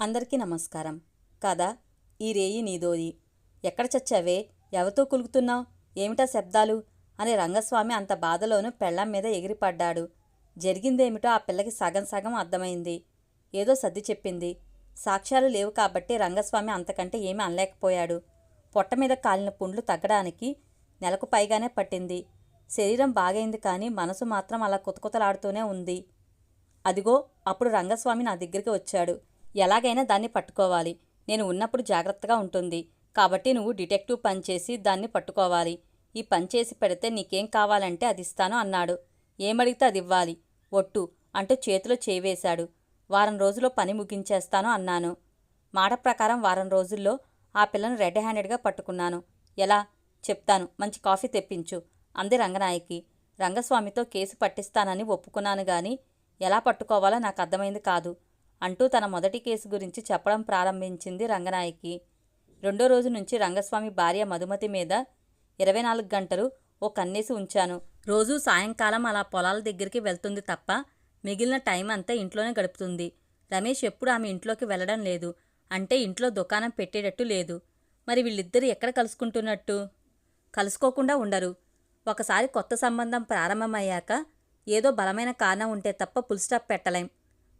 అందరికీ నమస్కారం. కథ ఈ రేయి నీదోది. ఎక్కడ చచ్చావే? ఎవరితో కులుకుతున్నావు? ఏమిటా శబ్దాలు? అని రంగస్వామి అంత బాధలోనూ పెళ్ళాం మీద ఎగిరిపడ్డాడు. జరిగిందేమిటో ఆ పిల్లకి సగం సగం అర్థమైంది. ఏదో సర్ది చెప్పింది. సాక్ష్యాలు లేవు కాబట్టి రంగస్వామి అంతకంటే ఏమీ అనలేకపోయాడు. పొట్ట మీద కాలిన పుండ్లు తగ్గడానికి నెలకు పైగానే పట్టింది. శరీరం బాగైంది కానీ మనసు మాత్రం అలా కుతకుతలాడుతూనే ఉంది. అదిగో అప్పుడు రంగస్వామి నా దగ్గరికి వచ్చాడు. ఎలాగైనా దాన్ని పట్టుకోవాలి. నేను ఉన్నప్పుడు జాగ్రత్తగా ఉంటుంది. కాబట్టి నువ్వు డిటెక్టివ్ పనిచేసి దాన్ని పట్టుకోవాలి. ఈ పని చేసి పెడితే నీకేం కావాలంటే అది ఇస్తాను అన్నాడు. ఏమడిగితే అది ఇవ్వాలి. ఒట్టు అంటూ చేతిలో చేవేశాడు వారం రోజుల్లో పని ముగించేస్తాను అన్నాను. మాట ప్రకారం వారం రోజుల్లో ఆ పిల్లను రెడ్ హ్యాండెడ్గా పట్టుకున్నాను. ఎలా? చెప్తాను. మంచి కాఫీ తెప్పించు. అంది రంగనాయకి. రంగస్వామితో కేసు పట్టిస్తానని ఒప్పుకున్నాను గాని ఎలా పట్టుకోవాలో నాకు అర్థమైంది కాదు. అంటూ తన మొదటి కేసు గురించి చెప్పడం ప్రారంభించింది రంగనాయకి. రెండో రోజు నుంచి రంగస్వామి భార్య మధుమతి మీద ఇరవై నాలుగు గంటలు ఓ కన్నేసి ఉంచాను. రోజూ సాయంకాలం అలా పొలాల దగ్గరికి వెళ్తుంది తప్ప మిగిలిన టైం అంతా ఇంట్లోనే గడుపుతుంది. రమేష్ ఎప్పుడు ఆమె ఇంట్లోకి వెళ్ళడం లేదు. అంటే ఇంట్లో దుకాణం పెట్టేటట్టు లేదు. మరి వీళ్ళిద్దరు ఎక్కడ కలుసుకుంటున్నట్టు? కలుసుకోకుండా ఉండరు. ఒకసారి కొత్త సంబంధం ప్రారంభమయ్యాక ఏదో బలమైన కారణం ఉంటే తప్ప పుల్ స్టాప్ పెట్టలేం.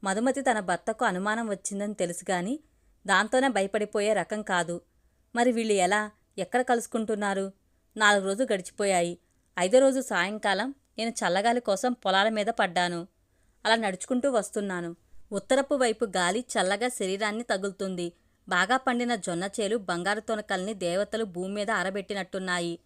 మధుమతి తన భర్తకు అనుమానం వచ్చిందని తెలుసు గాని దాంతోనే భయపడిపోయే రకం కాదు. మరి వీళ్ళు ఎలా? ఎక్కడ కలుసుకుంటున్నారు? నాలుగు రోజులు గడిచిపోయాయి. ఐదో రోజు సాయంకాలం నేను చల్లగాలి కోసం పొలాల మీద పడ్డాను. అలా నడుచుకుంటూ వస్తున్నాను. ఉత్తరపు వైపు గాలి చల్లగా శరీరాన్ని తగులుతుంది. బాగా పండిన జొన్న చేలు బంగారు తొనకల్ని దేవతలు భూమి మీద ఆరబెట్టినట్టున్నాయి.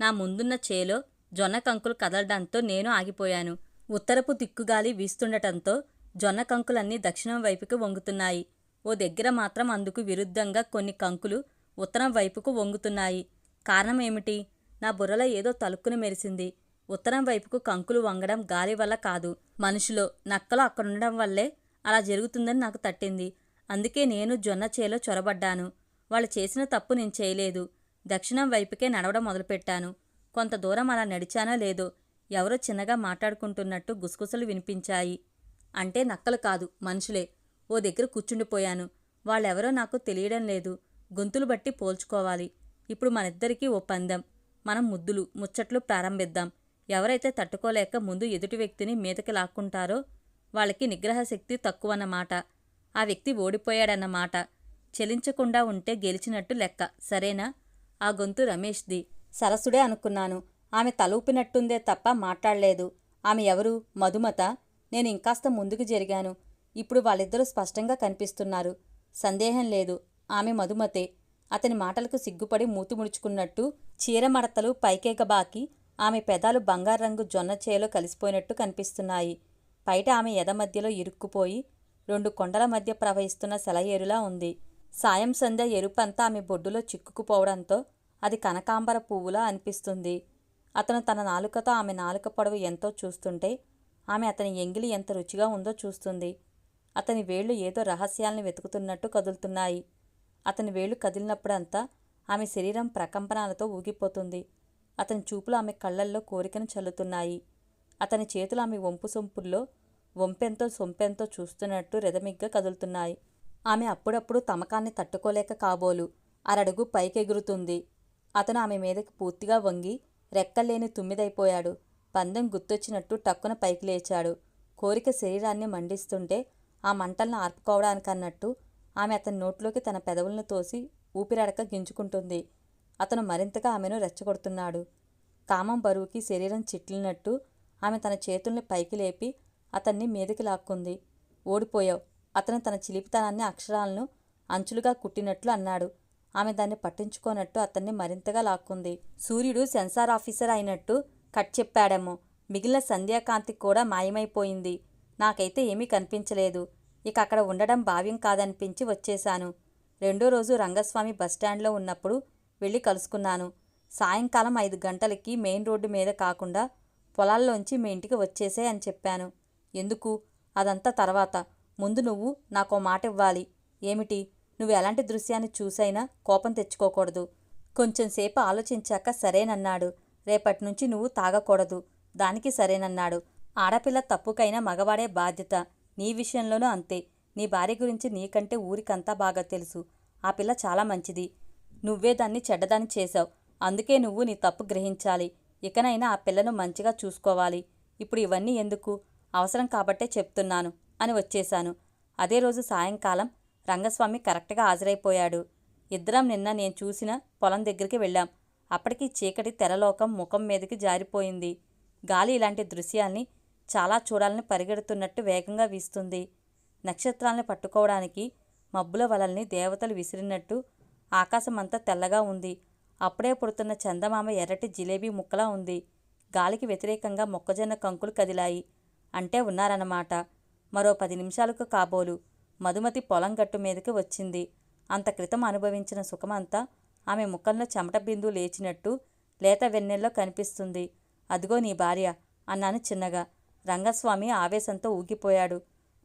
నా ముందున్న చేలో జొన్న కంకులు కదలడంతో నేను ఆగిపోయాను. ఉత్తరపు దిక్కుగాలి వీస్తుండటంతో జొన్న కంకులన్నీ దక్షిణం వైపుకు వంగుతున్నాయి. ఓ దగ్గర మాత్రం అందుకు విరుద్ధంగా కొన్ని కంకులు ఉత్తరం వైపుకు వంగుతున్నాయి. కారణం ఏమిటి? నా బుర్రలో ఏదో తలుక్కుని మెరిసింది. ఉత్తరం వైపుకు కంకులు వంగడం గాలి వల్ల కాదు. మనుషులో నక్కలో అక్కడుండడం వల్లే అలా జరుగుతుందని నాకు తట్టింది. అందుకే నేను జొన్న చేలో చొరబడ్డాను. వాళ్ళు చేసిన తప్పు నేను చేయలేదు. దక్షిణం వైపుకే నడవడం మొదలుపెట్టాను. కొంత దూరం అలా నడిచానో లేదో ఎవరో చిన్నగా మాట్లాడుకుంటున్నట్టు గుసగుసలు వినిపించాయి. అంటే నక్కలు కాదు మనుషులే. ఓ దగ్గర కూర్చుండిపోయాను. వాళ్ళెవరో నాకు తెలియడం లేదు. గొంతులు బట్టి పోల్చుకోవాలి. ఇప్పుడు మనిద్దరికీ ఓ పందెం. మనం ముద్దులు ముచ్చట్లు ప్రారంభిద్దాం. ఎవరైతే తట్టుకోలేక ముందు ఎదుటి వ్యక్తిని మీదకి లాక్కుంటారో వాళ్ళకి నిగ్రహ శక్తి తక్కువన్నమాట. ఆ వ్యక్తి ఓడిపోయాడన్నమాట. చెలించకుండా ఉంటే గెలిచినట్టు లెక్క. సరేనా? ఆ గొంతు రమేష్ది. సరసుడే అనుకున్నాను. ఆమె తలూపినట్టుందే తప్ప మాట్లాడలేదు. ఆమె ఎవరు? మధుమత? నేను ఇంకాస్త ముందుకు జరిగాను. ఇప్పుడు వాళ్ళిద్దరూ స్పష్టంగా కనిపిస్తున్నారు. సందేహం లేదు. ఆమె మధుమతే. అతని మాటలకు సిగ్గుపడి మూతి ముడుచుకున్నట్టు చీరమడతలు పైకేకబాకి ఆమె పెదాలు బంగారు రంగు జొన్న చేలో కలిసిపోయినట్టు కనిపిస్తున్నాయి. బయట ఆమె ఎద మధ్యలో ఇరుక్కుపోయి రెండు కొండల మధ్య ప్రవహిస్తున్న సెలయేరులా ఉంది. సాయం సంధ్య ఎరుపంతా ఆమె బొడ్డులో చిక్కుకుపోవడంతో అది కనకాంబర పువ్వులా అనిపిస్తుంది. అతను తన నాలుకతో ఆమె నాలుక పొడవు ఎంతో చూస్తుంటే ఆమె అతని ఎంగిలి ఎంత రుచిగా ఉందో చూస్తుంది. అతని వేళ్ళు ఏదో రహస్యాల్ని వెతుకుతున్నట్టు కదులుతున్నాయి. అతని వేళ్ళు కదిలినప్పుడంతా ఆమె శరీరం ప్రకంపనాలతో ఊగిపోతుంది. అతని చూపులు ఆమె కళ్ళల్లో కోరికను చల్లుతున్నాయి. అతని చేతులు ఆమె వంపు సొంపుల్లో వంపెంతో సొంపెంతో చూస్తున్నట్టు రెదమిగ్గా కదులుతున్నాయి. ఆమె అప్పుడప్పుడు తమకాన్ని తట్టుకోలేక కాబోలు. అరడుగు పైకెగురుతుంది. అతను ఆమె మీదకి పూర్తిగా వంగి రెక్కల్లేని తుమ్మిదైపోయాడు. పందెం గుర్తొచ్చినట్టు టక్కున పైకి లేచాడు. కోరిక శరీరాన్ని మండిస్తుంటే ఆ మంటలను ఆర్పుకోవడానికన్నట్టు ఆమె అతని నోట్లోకి తన పెదవులను తోసి ఊపిరాడక గింజుకుంటుంది. అతను మరింతగా ఆమెను రెచ్చగొడుతున్నాడు. కామం బరువుకి శరీరం చిట్లినట్టు ఆమె తన చేతుల్ని పైకి లేపి అతన్ని మీదకి లాక్కుంది. ఓడిపోయావు. అతను తన చిలిపితనాన్ని అక్షరాలను అంచులుగా కుట్టినట్లు అన్నాడు. ఆమె దాన్ని పట్టించుకోనట్టు అతన్ని మరింతగా లాక్కుంది. సూర్యుడు సెన్సార్ ఆఫీసర్ అయినట్టు కట్ చెప్పాడము. మిగిలిన సంధ్యాకాంతి కూడా మాయమైపోయింది. నాకైతే ఏమీ కనిపించలేదు. ఇక అక్కడ ఉండడం భావ్యం కాదనిపించి వచ్చేశాను. రెండో రోజు రంగస్వామి బస్టాండ్లో ఉన్నప్పుడు వెళ్ళి కలుసుకున్నాను. సాయంకాలం ఐదు గంటలకి మెయిన్ రోడ్డు మీద కాకుండా పొలాల్లోంచి మీ ఇంటికి వచ్చేసే అని చెప్పాను. ఎందుకు? అదంతా తర్వాత. ముందు నువ్వు నాకో మాట ఇవ్వాలి. ఏమిటి? నువ్వు ఎలాంటి దృశ్యాన్ని చూసైనా కోపం తెచ్చుకోకూడదు. కొంచెంసేపు ఆలోచించాక సరేనన్నాడు. రేపటి నుంచి నువ్వు తాగకూడదు. దానికి సరేనన్నాడు. ఆడపిల్ల తప్పుకైనా మగవాడే బాధ్యత. నీ విషయంలోనూ అంతే. నీ భార్య గురించి నీకంటే ఊరికంతా బాగా తెలుసు. ఆ పిల్ల చాలా మంచిది. నువ్వే దాన్ని చెడ్డదాన్ని చేశావు. అందుకే నువ్వు నీ తప్పు గ్రహించాలి. ఇకనైనా ఆ పిల్లను మంచిగా చూసుకోవాలి. ఇప్పుడు ఇవన్నీ ఎందుకు? అవసరం కాబట్టే చెప్తున్నాను అని వచ్చేశాను. అదే రోజు సాయంకాలం రంగస్వామి కరెక్ట్గా హాజరైపోయాడు. ఇద్దరం నిన్న నేను చూసిన పొలం దగ్గరికి వెళ్ళాం. అప్పటికి చీకటి తెరలోకం ముఖం మీదకి జారిపోయింది. గాలి ఇలాంటి దృశ్యాల్ని చాలా చూడాలని పరిగెడుతున్నట్టు వేగంగా వీస్తుంది. నక్షత్రాల్ని పట్టుకోవడానికి మబ్బుల వలల్ని దేవతలు విసిరినట్టు ఆకాశమంతా తెల్లగా ఉంది. అప్పుడే పుడుతున్న చందమామ ఎర్రటి జిలేబీ ముక్కలా ఉంది. గాలికి వ్యతిరేకంగా మొక్కజొన్న కంకులు కదిలాయి. అంటే ఉన్నారన్నమాట. మరో పది నిమిషాలకు కాబోలు. మధుమతి పొలం గట్టు మీదకి వచ్చింది. అంత క్రితం అనుభవించిన సుఖమంతా ఆమె ముఖంలో చెమట బిందు లేచినట్టు లేత వెన్నెల్లో కనిపిస్తుంది. అదిగో నీ భార్య అన్నాను చిన్నగా. రంగస్వామి ఆవేశంతో ఊగిపోయాడు.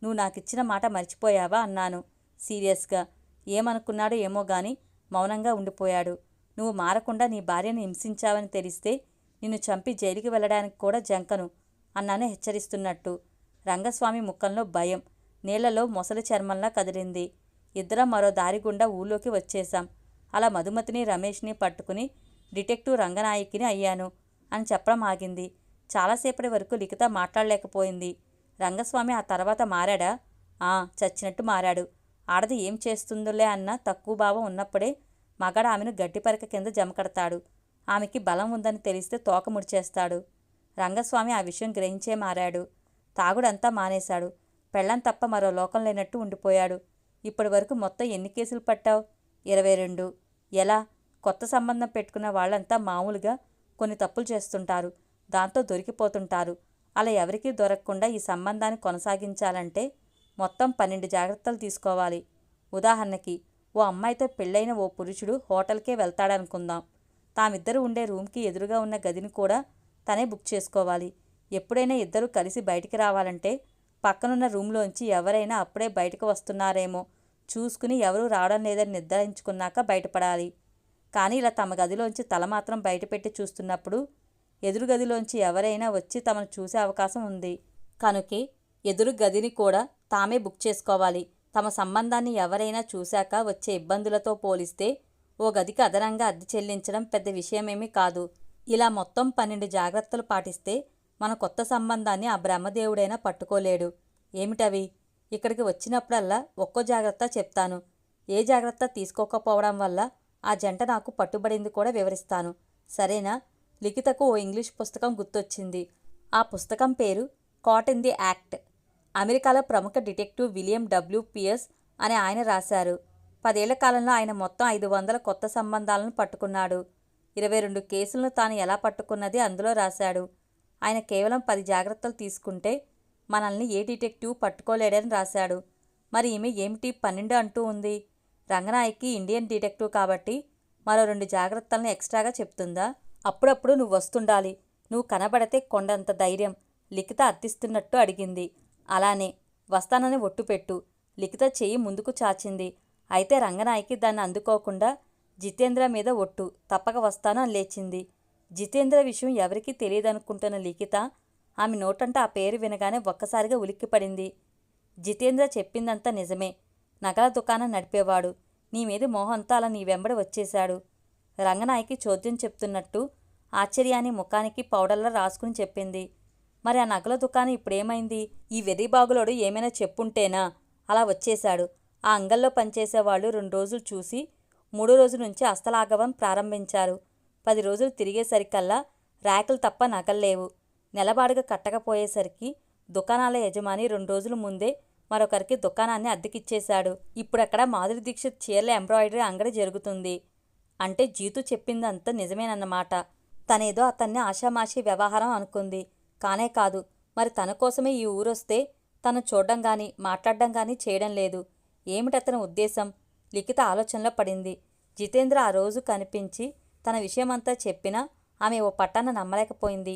నువ్వు నాకిచ్చిన మాట మర్చిపోయావా అన్నాను సీరియస్గా. ఏమనుకున్నాడో ఏమో గాని మౌనంగా ఉండిపోయాడు. నువ్వు మారకుండా నీ భార్యను హింసించావని తెలిస్తే నిన్ను చంపి జైలుకి వెళ్ళడానికి కూడా జంకను అన్నాను హెచ్చరిస్తున్నట్టు. రంగస్వామి ముఖంలో భయం. నీళ్ళలో మొసలి చర్మంలా కదిలింది. ఇద్దరం మరో దారి గుండా ఊళ్ళోకి వచ్చేశాం. అలా మధుమతిని రమేష్ని పట్టుకుని డిటెక్టివ్ రంగనాయకిని అయ్యాను అని చెప్పడం ఆగింది. చాలాసేపటి వరకు లిఖిత మాట్లాడలేకపోయింది. రంగస్వామి ఆ తర్వాత మారాడా? ఆ చచ్చినట్టు మారాడు. ఆడది ఏం చేస్తుందోలే అన్న తక్కువ భావం ఉన్నప్పుడే మగాడు ఆమెను గడ్డిపరక కింద జమకడతాడు ఆమెకి బలం ఉందని తెలిస్తే తోక ముడిచేస్తాడు. రంగస్వామి ఆ విషయం గ్రహించే మారాడు. తాగుడంతా మానేశాడు. పెళ్ళం తప్ప మరో లోకం లేనట్టు ఉండిపోయాడు. ఇప్పటి వరకు మొత్తం ఎన్ని కేసులు పట్టావు? ఇరవై రెండు. ఎలా? కొత్త సంబంధం పెట్టుకున్న వాళ్ళంతా మామూలుగా కొన్ని తప్పులు చేస్తుంటారు. దాంతో దొరికిపోతుంటారు. అలా ఎవరికీ దొరకకుండా ఈ సంబంధాన్ని కొనసాగించాలంటే మొత్తం పన్నెండు జాగ్రత్తలు తీసుకోవాలి. ఉదాహరణకి ఓ అమ్మాయితో పెళ్ళైన ఓ పురుషుడు హోటల్కే వెళ్తాడనుకుందాం. తామిద్దరు ఉండే రూమ్కి ఎదురుగా ఉన్న గదిని కూడా తనే బుక్ చేసుకోవాలి. ఎప్పుడైనా ఇద్దరు కలిసి బయటికి రావాలంటే పక్కనున్న రూమ్లోంచి ఎవరైనా అప్పుడే బయటకు వస్తున్నారేమో చూసుకుని ఎవరూ రావడం లేదని నిర్ధారించుకున్నాక బయటపడాలి. కానీ ఇలా తమ గదిలోంచి తల మాత్రం బయటపెట్టి చూస్తున్నప్పుడు ఎదురు గదిలోంచి ఎవరైనా వచ్చి తమను చూసే అవకాశం ఉంది. కనుకే ఎదురు గదిని కూడా తామే బుక్ చేసుకోవాలి. తమ సంబంధాన్ని ఎవరైనా చూశాక వచ్చే ఇబ్బందులతో పోలిస్తే ఓ గదికి అదనంగా అద్దె చెల్లించడం పెద్ద విషయమేమీ కాదు. ఇలా మొత్తం పన్నెండు జాగ్రత్తలు పాటిస్తే మన కొత్త సంబంధాన్ని ఆ బ్రహ్మదేవుడైనా పట్టుకోలేడు. ఏమిటవి? ఇక్కడికి వచ్చినప్పుడల్లా ఒక్కో జాగ్రత్త చెప్తాను. ఏ జాగ్రత్త తీసుకోకపోవడం వల్ల ఆ జంట నాకు పట్టుబడింది కూడా వివరిస్తాను. సరేనా? లిఖితకు ఓ ఇంగ్లీష్ పుస్తకం గుర్తొచ్చింది. ఆ పుస్తకం పేరు కాట్ ఇన్ ది యాక్ట్ అమెరికాలో ప్రముఖ డిటెక్టివ్ విలియం డబ్ల్యూ పియర్స్ అనే ఆయన రాశారు. పదేళ్ళ కాలంలో ఆయన మొత్తం ఐదు వందల కొత్త సంబంధాలను పట్టుకున్నాడు. ఇరవై రెండు కేసులను తాను ఎలా పట్టుకున్నది అందులో రాశాడు. ఆయన కేవలం పది జాగ్రత్తలు తీసుకుంటే మనల్ని ఏ డిటెక్టివ్ పట్టుకోలేడని రాశాడు. మరి ఈమె ఏమిటి పన్నెండు అంటూ ఉంది? రంగనాయకి ఇండియన్ డిటెక్టివ్ కాబట్టి మరో రెండు జాగ్రత్తలను ఎక్స్ట్రాగా చెప్తుందా? అప్పుడప్పుడు నువ్వు వస్తుండాలి. నువ్వు కనబడితే కొండంత ధైర్యం. లిఖిత అర్థిస్తున్నట్టు అడిగింది. అలానే వస్తానని ఒట్టుపెట్టు లిఖిత చెయ్యి ముందుకు చాచింది. అయితే రంగనాయకి దాన్ని అందుకోకుండా జితేంద్ర మీద ఒట్టు. తప్పక వస్తాను అని లేచింది. జితేంద్ర విషయం ఎవరికీ తెలియదనుకుంటున్న లిఖిత ఆమె నోటంట ఆ పేరు వినగానే ఒక్కసారిగా ఉలిక్కిపడింది. జితేంద్ర చెప్పిందంతా నిజమే. నగల దుకాణం నడిపేవాడు. నీ మీద మోహంతో అలా నీ వెంబడి వచ్చేశాడు. రంగనాయకి చోద్యం చెప్తున్నట్టు ఆశ్చర్యాన్ని ముఖానికి పౌడర్లా రాసుకుని చెప్పింది. మరి ఆ నగల దుకాణం ఇప్పుడేమైంది? ఈ వెదిబాగులోడు ఏమైనా చెప్పుంటేనా? అలా వచ్చేశాడు. ఆ అంగల్లో పనిచేసేవాళ్ళు రెండు రోజులు చూసి మూడో రోజు నుంచి అస్తలాగవం ప్రారంభించారు. పది రోజులు తిరిగేసరికల్లా ర్యాకులు తప్ప నగల్లేవు నెలబాడుగా కట్టకపోయేసరికి దుకాణాల యజమాని రెండు రోజుల ముందే మరొకరికి దుకాణాన్ని అద్దెకిచ్చేశాడు. ఇప్పుడక్కడ మాధురి దీక్షిత్ చీరల ఎంబ్రాయిడరీ అంగడి జరుగుతుంది అంటే జీతు చెప్పిందంతా నిజమేనన్నమాట. తనేదో అతన్ని ఆషామాషి వ్యవహారం అనుకుంది. కానే కాదు మరి తన కోసమే ఈ ఊరొస్తే తను చూడడం గాని మాట్లాడడం గాని చేయడం లేదు. ఏమిటతని ఉద్దేశం? లిఖిత ఆలోచనలో పడింది. జితేంద్ర ఆ రోజు కనిపించి తన విషయమంతా చెప్పినా ఆమె ఓ పట్టాన నమ్మలేకపోయింది.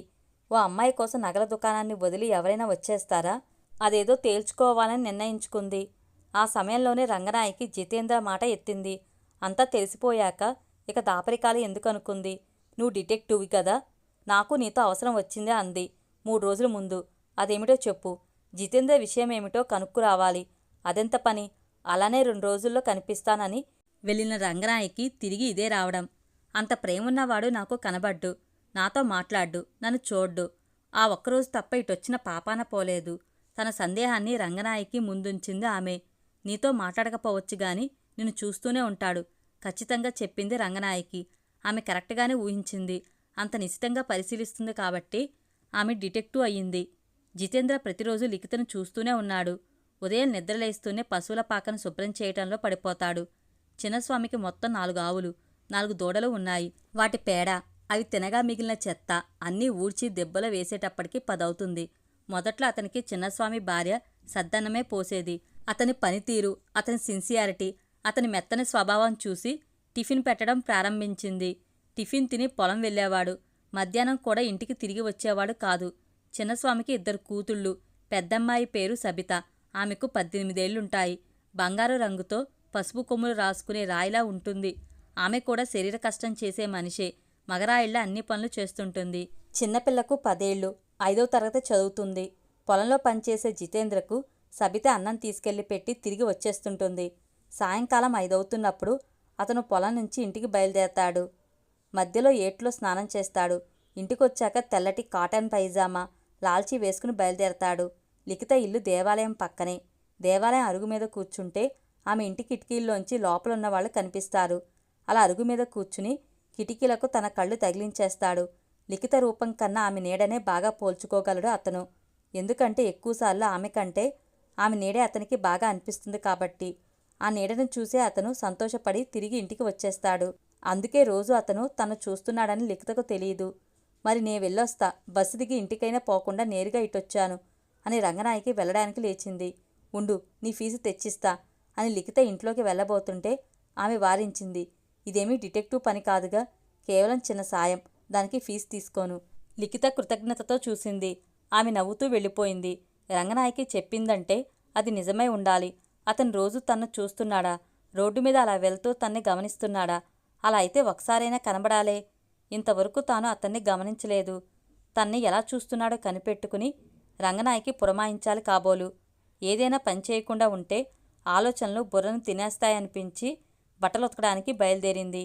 ఓ అమ్మాయి కోసం నగల దుకాణాన్ని వదిలి ఎవరైనా వచ్చేస్తారా? అదేదో తేల్చుకోవాలని నిర్ణయించుకుంది. ఆ సమయంలోనే రంగనాయకి జితేంద్ర మాట ఎత్తింది. అంతా తెలిసిపోయాక ఇక దాపరికాలు ఎందుకు అనుకుంది? నువ్వు డిటెక్టివ్వి కదా? నాకు నీతో అవసరం వచ్చిందే అంది. మూడు రోజుల ముందు. అదేమిటో చెప్పు. జితేంద్ర విషయం ఏమిటో కనుక్కు రావాలి. అదెంత పని? అలానే రెండు రోజుల్లో కనిపిస్తానని వెళ్ళిన రంగనాయకి తిరిగి ఇదే రావడం. అంత ప్రేమున్నవాడు నాకు కనబడ్డు. నాతో మాట్లాడ్డు నన్ను చూడ్డు. ఆ ఒక్కరోజు తప్ప ఇటొచ్చిన పాపాన పోలేదు. తన సందేహాన్ని రంగనాయకి ముందుంచింది ఆమె. నీతో మాట్లాడకపోవచ్చు గాని నిన్ను చూస్తూనే ఉంటాడు. ఖచ్చితంగా చెప్పింది రంగనాయకి. ఆమె కరెక్ట్గానే ఊహించింది. అంత నిశితంగా పరిశీలిస్తుంది కాబట్టి ఆమె డిటెక్టివ్ అయ్యింది. జితేంద్ర ప్రతిరోజు లిఖితను చూస్తూనే ఉన్నాడు. ఉదయం నిద్రలేస్తూనే పశువుల పాకను శుభ్రం చేయటంలో పడిపోతాడు. చిన్నస్వామికి మొత్తం నాలుగు ఆవులు నాలుగు దూడలు ఉన్నాయి. వాటి పేడ అవి తినగా మిగిలిన చెత్త అన్నీ ఊడ్చి దెబ్బలు వేసేటప్పటికి పదవుతుంది. మొదట్లో అతనికి చిన్నస్వామి భార్య సద్దన్నమే పోసేది. అతని పనితీరు అతని సిన్సియారిటీ అతని మెత్తని స్వభావం చూసి టిఫిన్ పెట్టడం ప్రారంభించింది. టిఫిన్ తిని పొలం వెళ్ళేవాడు. మధ్యాహ్నం కూడా ఇంటికి తిరిగి వచ్చేవాడు కాదు. చిన్నస్వామికి ఇద్దరు కూతుళ్ళు పెద్దమ్మాయి పేరు సబిత. ఆమెకు పద్దెనిమిదేళ్ళుంటాయి బంగారు రంగుతో పసుపు కొమ్ములు రాసుకునే రాయిలా ఉంటుంది. ఆమె కూడా శరీర కష్టం చేసే మనిషే. మగరాయిళ్ళ అన్ని పనులు చేస్తుంటుంది. చిన్నపిల్లకు పదేళ్ళు ఐదో తరగతి చదువుతుంది. పొలంలో పనిచేసే జితేంద్రకు సబిత అన్నం తీసుకెళ్ళి పెట్టి తిరిగి వచ్చేస్తుంటుంది. సాయంకాలం ఐదవుతున్నప్పుడు అతను పొలం నుంచి ఇంటికి బయలుదేరతాడు. మధ్యలో ఏట్లో స్నానం చేస్తాడు. ఇంటికొచ్చాక తెల్లటి కాటన్ పైజామా లాల్చీ వేసుకుని బయలుదేరతాడు. లిఖిత ఇల్లు దేవాలయం పక్కనే. దేవాలయం అరుగు మీద కూర్చుంటే ఆమె ఇంటి కిటికీల్లోంచి లోపలున్న వాళ్ళు కనిపిస్తారు. అలా అరుగు మీద కూర్చుని కిటికీలకు తన కళ్ళు తగిలించేస్తాడు. లిఖిత రూపం కన్నా ఆమె నీడనే బాగా పోల్చుకోగలడు అతను. ఎందుకంటే ఎక్కువసార్లు ఆమె కంటే ఆమె నీడే అతనికి బాగా అనిపిస్తుంది కాబట్టి. ఆ నీడను చూసే అతను సంతోషపడి తిరిగి ఇంటికి వచ్చేస్తాడు. అందుకే రోజు అతను తను చూస్తున్నాడని లిఖితకు తెలియదు మరి నే వెళ్ళొస్తా. బస్సు దిగి ఇంటికైనా పోకుండా నేరుగా ఇటొచ్చాను అని రంగనాయకి వెళ్ళడానికి లేచింది. ఉండు నీ ఫీజు తెచ్చిస్తా అని లిఖిత ఇంట్లోకి వెళ్ళబోతుంటే ఆమె వారించింది. ఇదేమీ డిటెక్టివ్ పని కాదుగా. కేవలం చిన్న సాయం. దానికి ఫీజు తీసుకోను. లిఖిత కృతజ్ఞతతో చూసింది. ఆమె నవ్వుతూ వెళ్ళిపోయింది. రంగనాయకి చెప్పిందంటే అది నిజమై ఉండాలి. అతను రోజు తన్ను చూస్తున్నాడా? రోడ్డు మీద అలా వెళ్తూ తన్ని గమనిస్తున్నాడా? అలా అయితే ఒకసారైనా కనబడాలే. ఇంతవరకు తాను అతన్ని గమనించలేదు. తన్ని ఎలా చూస్తున్నాడో కనిపెట్టుకుని రంగనాయకి పురమాయించాలి కాబోలు. ఏదైనా పని చేయకుండా ఉంటే ఆలోచనలు బుర్రను తినేస్తాయనిపించి బట్టలు ఉతకడానికి బయలుదేరింది.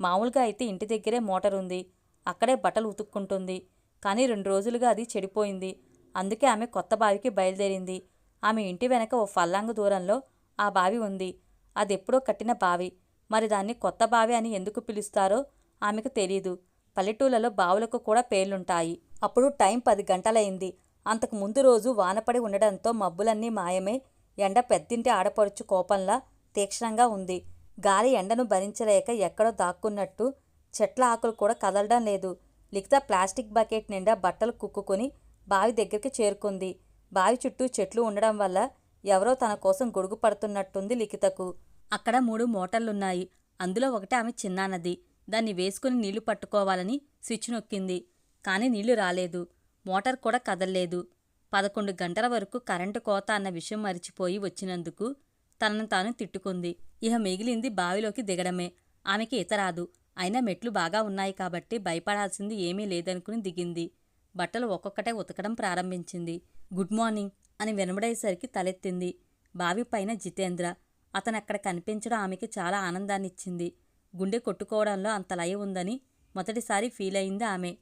మామూలుగా అయితే ఇంటి దగ్గరే మోటార్ ఉంది. అక్కడే బట్టలు ఉతుక్కుంటుంది. కానీ రెండు రోజులుగా అది చెడిపోయింది. అందుకే ఆమె కొత్త బావికి బయలుదేరింది. ఆమె ఇంటి వెనక ఓ ఫల్లాంగు దూరంలో ఆ బావి ఉంది. అదెప్పుడో కట్టిన బావి. మరి దాన్ని కొత్త బావి అని ఎందుకు పిలుస్తారో ఆమెకు తెలీదు. పల్లెటూళ్ళలో బావులకు కూడా పేర్లుంటాయి. అప్పుడు టైం పది గంటలైంది. అంతకు ముందు రోజు వానపడి ఉండడంతో మబ్బులన్నీ మాయమే ఎండ పెద్దింటి ఆడపడుచు కోపంలా తీక్షణంగా ఉంది. గాలి ఎండను భరించలేక ఎక్కడో దాక్కున్నట్టు చెట్ల ఆకులు కూడా కదలడం లేదు. లిఖిత ప్లాస్టిక్ బకెట్ నిండా బట్టలు కుక్కుని బావి దగ్గరికి చేరుకుంది. బావి చుట్టూ చెట్లు ఉండడం వల్ల ఎవరో తన కోసం గొడుగు పడుతున్నట్టుంది లిఖితకు. అక్కడ మూడు మోటార్లున్నాయి అందులో ఒకటి ఆమె చిన్నానది దాన్ని వేసుకుని నీళ్ళు పట్టుకోవాలని స్విచ్ నొక్కింది. కానీ నీళ్ళు రాలేదు. మోటార్ కూడా కదల్లేదు. పదకొండు గంటల వరకు కరెంటు కోత అన్న విషయం మరిచిపోయి వచ్చినందుకు తనను తాను తిట్టుకుంది. ఇహ మిగిలింది బావిలోకి దిగడమే. ఆమెకి ఈత రాదు అయినా మెట్లు బాగా ఉన్నాయి కాబట్టి భయపడాల్సింది ఏమీ లేదనుకుని దిగింది. బట్టలు ఒక్కొక్కటే ఉతకడం ప్రారంభించింది. గుడ్ మార్నింగ్ అని వినబడేసరికి తలెత్తింది. బావి పైన జితేంద్ర. అతనక్కడ కనిపించడం ఆమెకి చాలా ఆనందాన్నిచ్చింది. గుండె కొట్టుకోవడంలో అంత లయ ఉందని మొదటిసారి ఫీల్ అయింది ఆమె.